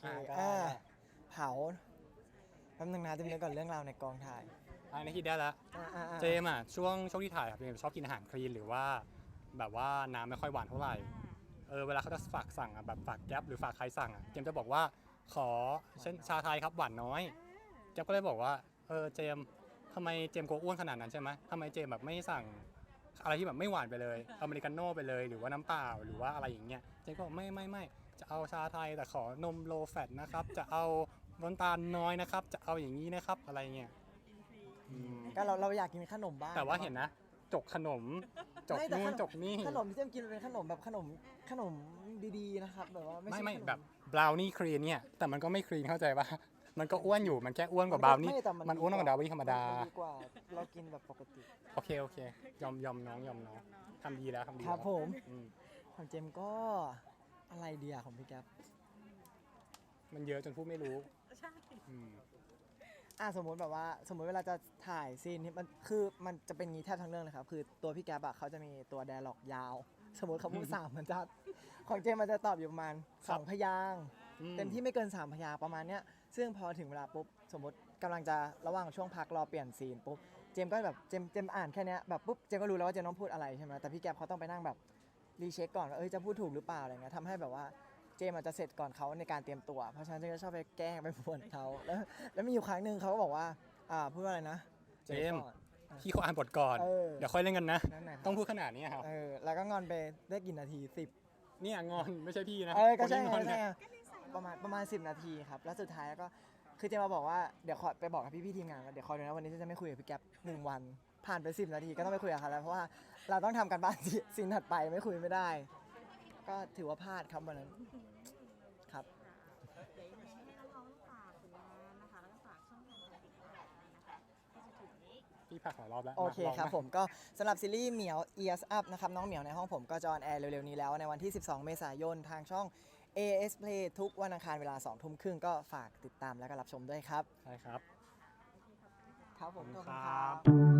เคอ่าก็อ่าได้เผาแป๊บนึงนะจะมีก่อนเรื่องราวในกองถ่ายอันนี้คิดได้แล้วอ่าอ่าอ่าเจมส์อะช่วงช่วงที่ถ่ายอะเจมส์ชอบกินอาหารคลีนหรือว่า แบบว่าน้ำไม่ค่อยหวานเท่าไหร่เออเวลาเขาจะฝากสั่งอะแบบฝากแก๊ปหรือฝากใครสั่งอะเจมส์จะบอกว่าขอเช่นชาไทยครับหวานน้อยแก๊ปก็เลยบอกว่าเออเจมส์ทำไมเจมส์กลัวอ้วนขนาดนั้นใช่ไหมทำไมเจมส์แบบไม่สั่ง อะไรที่แบบไม่หวานไปเลยอเมริกาโน่ไปเลยหรือว่าน้ำเปล่าหรือว่าอะไรอย่างเงี้ยเจมส์ก็บอกไม่ไม่ไม่จะเอาชาไทยแต่ขอนมโลแฟตนะครับ จะเอาน้ำตาลน้อยนะครับ จะเอาอย่างนี้นะครับอะไรเงี้ยอืมก็เราเราอยากกินขนมบ้างแต่ว่าเห็นนะ จกขนม จกไม่แต่นู่ขนนมจกนี่ ขนมที่เจมกินมันเป็นขนมแบบขนมขนมดีๆนะครับแบบว่าไม่ไม่ใช่ไม่ขนแบบบราวนี่ครีนเนี่ยแต่มันก็ไม่ครีนเข้าใจปะ มันก็อ้วนอยู่มันแค่อ้วนกว่าบราวนี่ไแต่มันอ้วนกว่าบราวนี่ธรรมดา นดีกว่าเรากินแบบปกติ โอเคโอเค ยอมยอมน้องยอมน้องทำดีแล้วทำดีครับแล้วผม อืมของเจมก็อะไรเดียของพี่แก๊ปมันเยอะจนพูดไม่รู้ใช่อืมอะสมมติแบบว่า สมมติเวลาจะถ่ายซีนนี้มันคือมันจะเป็นงี้แทบทั้งเรื่องเลยครับ คือตัวพี่แก๊ปอะเขาจะมีตัวแดร์ล็อกยาว สมมติเขาพูดสามมันจะของเจมมันจะตอบอยู่ประมาณสองพยางค์ อืเต็มที่ไม่เกิน3พยางค์ประมาณเนี้ยซึ่งพอถึงเวลาปุ๊บสมมติกำลังจะระหว่างช่วงพักรอเปลี่ยนซีนปุ๊บเจมส์ก็แบบเจมส์เจมส์อ่านแค่เนี้ยแบบปุ๊บเจมส์ก็รู้แล้วว่าเจมส์ต้องพูดอะไรใช่ไหมแต่พี่แก๊ปเขาต้องไปนั่งแบบรีเช็คก่อนว่าเอ้ยจะพูดถูกหรือเปล่าอะไรเงี้ยทำให้แบบว่าเจมส์อาจจะเสร็จก่อนเขาในการเตรียมตัว เพราะฉะนั้นเจมส์ก็ชอบไปแกล้งไปป่วนเขาแล้วแล้วมีอยู่ครั้งหนึ่งเขาก็บอกว่าอ่าพูดว่าอะไรนะเจมส์ก่อน พี่เขาอ่านบทก่อนเออเดี๋ยวค่อยเล่นกันนะ นั่นแหละครับ ต้องพูดขนาดนี้ครับเออแล้วก็งอนไปได้กี่นาทีสิบ เนี่ยงอนไม่ใช่พี่นะเออก็ใช่คนไงที่งอนใช่เนี่ยไง ประมาณประมาณ 10 นาทีครับแล้วสุดท้ายก็คือเจมมาบอกว่าเดี๋ยวขอไปบอกกับพี่พี่ๆทีมงานว่าเดี๋ยวคอยดูนะวันนี้จะไม่คุยกับพี่แก๊ปหนึ่งวัน ผ่านไป 10 นาทีก็ต้องไปคุยกับเขาแล้วเพราะว่าเราต้องทำกันบ้านซีนถัดไปไม่คุยไม่ได้ ก็ถือว่าพลาดครับวันนั้นครับ เดี๋ยวยังไงให้น้องๆฝากผลงานนะคะ แล้วก็ฝากช่องทางการติดต่อนะคะที่จะถึงนี้ พี่ผักหลายรอบแล้วโอเคมาลงครับนะผมก็สำหรับซีรีส์เหมียว Ears Up นะครับ น้องเหมียวในห้องผมก็จะออนแอร์เร็วๆนี้แล้วในวันที่ 12 เมษายนทางช่อง AS Play ทุกวันอังคารเวลา2ทุ่มครึ่งก็ฝากติดตามและก็รับชมด้วยครับ ใช่ครับ ครับผมขอบคุณขอบคุณคครัรับบ